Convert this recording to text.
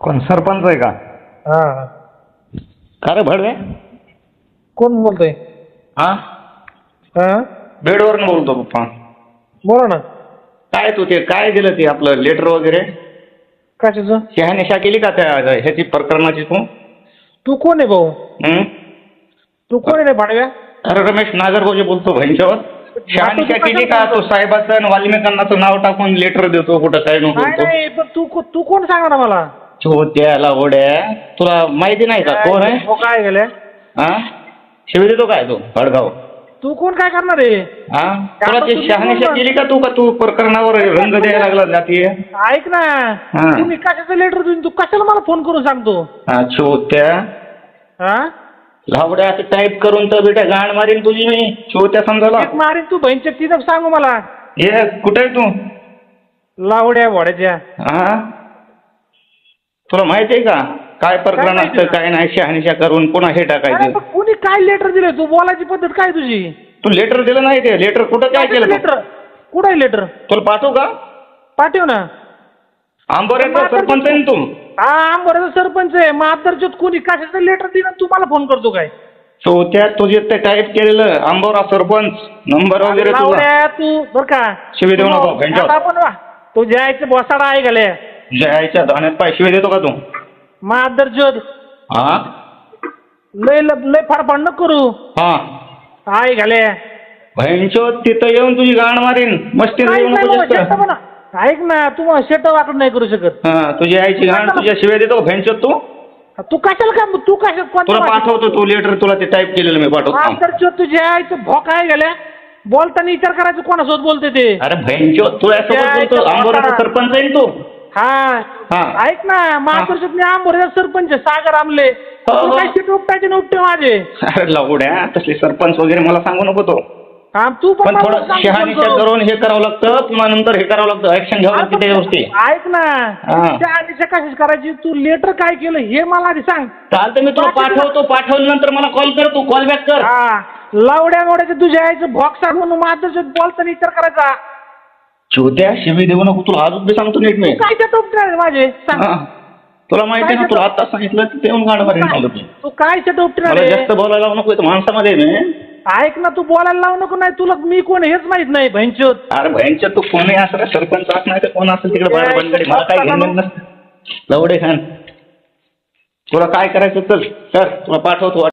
कोण? सरपंच आहे का? हा. का रे भडवे? कोण बोलतोय? हा? हा? बेडवरनं बोलतो पप्पा. बोला ना. काय तू ते काय दिलं ते आपलं लेटर वगैरे? कशाचं? शहानिशा केली का त्या ह्याची प्रकरणाची तू? तू कोण आहे भाऊ? हं? तू कोण आहे रे भाडव्या? अरे रमेश नागरगोजे बोलतो बहिणीच्यावर. शहानिशा केली का तो साहेबाचं आणि वाल्मिकांनाचं नाव टाकून लेटर देतो कुठं काय नको नाही नाही पण तू को- तू कोण सांगणार ना मला? त्याला ओढ्या. तुला माहिती नाही का कोण आहे? हो काय गेले? हा? शिवी देतो काय तू? भडगाव तू कोण काय करणार आहे? हा? तुला ते शहानिशा. केली का तू का तू प्रकरणावर रंग द्यायला लागला जातीय? ऐक ना. हा. तुम्ही कशाचं लेटर देऊन तू कशाला मला फोन करून सांगतो? हा चोत्या हा? लावड्या असं टाईप करून तर बेटा गाण मारीन तुझी मी. चोत्या समजाला एक मारीन तू बहिणच्या तिथं सांगू मला. ये कुठे आहे तू? लावड्या वड्याच्या. हा? तुला माहिती आहे का? काय प्रकरण काय माहिती असतं काय नाही शहानिशा करून पुन्हा हे अरे टाकायचं पण कोणी काय लेटर दिलंय? तू बोलायची पद्धत काय तुझी? तू लेटर दिलं नाही ते. लेटर कुठं काय केलं तू? लेटर कुठं आहे लेटर तुला पाठवू का? पाठव ना. आंबोऱ्याचा सरपंच आहे ना तू? हा आंबोऱ्याचा सरपंच आहे. मातरच्यात कोणी कशाचं लेटर दिलं आणि तू मला फोन करतो काय? चौथ्या तुझे ते टाईप केलेलं आंबोरा सरपंच. नंबर वगैरे तुझा. तू बर का. शिवी देऊ नको. आता आपण वा तू जायचं बसाडा आहे गाले जयाच्या धाण्यात पाय शिवे देतो का तू? मातरच्यात हा? लय ल- लय फाडफाड न करू. हा. आहे घाले? बहिणचो तिथं येऊन तुझी गाण मारीन. मस्ती ऐक ना नको बाबा, जास्त. शेट म्हणा. ऐक ना तू शेट वाकड नाही करू शकत. हा तुझी आईची गाण तुझ्या शिव्या देतो बहिणचो तू? तू कशाला का तू कशा तुला पाठवतो तू लेटर तुला ते टाईप केलेलं मी पाठवतो. मातरच्यात तुझ्या आईचं भोक आहे गेल्या बोलताना विचार करायचं कोणासोबत बोलते ते? अरे बहिणचो तू जयाच्या बोलतो आंबोराचा. सरपंच आहे ना तू? हा. हा. ऐक ना मातरच्यात मी आंबोऱ्याचा सरपंच आहे, सागर आमले. हो, तू हो. काय शेट उपटायचे ना उपटे माझे? अरे लावड्या तसले सरपंच वगैरे मला सांगू नको तो. हा तू पण पण मला थोडं शहानिशा करून. हे करावं लागतं पुन्हा नंतर हे करावं लागतं. ऍक्शन घ्यावं लागते त्या गोष्टी. ऐक ना हा. त्या आधीच्या कशाच करायची? तू लेटर काय केलं हे मला आधी सांग. चालतं मी तुला पाठवतो पाठवल्यानंतर मला कॉल कर तू कॉल बॅक कर. हा. लावड्या मोड्याचे तुझ्या आईचं भॉक्स म्हणून माझं बोलताना विचार करायचा. छोट्या शिवी देऊ नको तुला अजून बी सांगतो नीट मी. काय माझे? सांग. हा. तुला माहिती आहे ना तुला आता सांगितलं ते येऊन गाणं मारीन मला तू. तू काय मला जास्त बोलायला लावू नको इथं माणसामध्ये आहे मी. ऐक ना तू बोलायला लावू नको नाही तुला मी कोण हेच माहीत नाही भैंचोत अरे बहिणच्या तू कोणी असं सरपंच असं नाही तर कोण असेल तिकडे बाहेर बनगडी मला काय घेणं नसतं. लवडे खान. तुला काय करायचं चल चल तुला पाठवतो.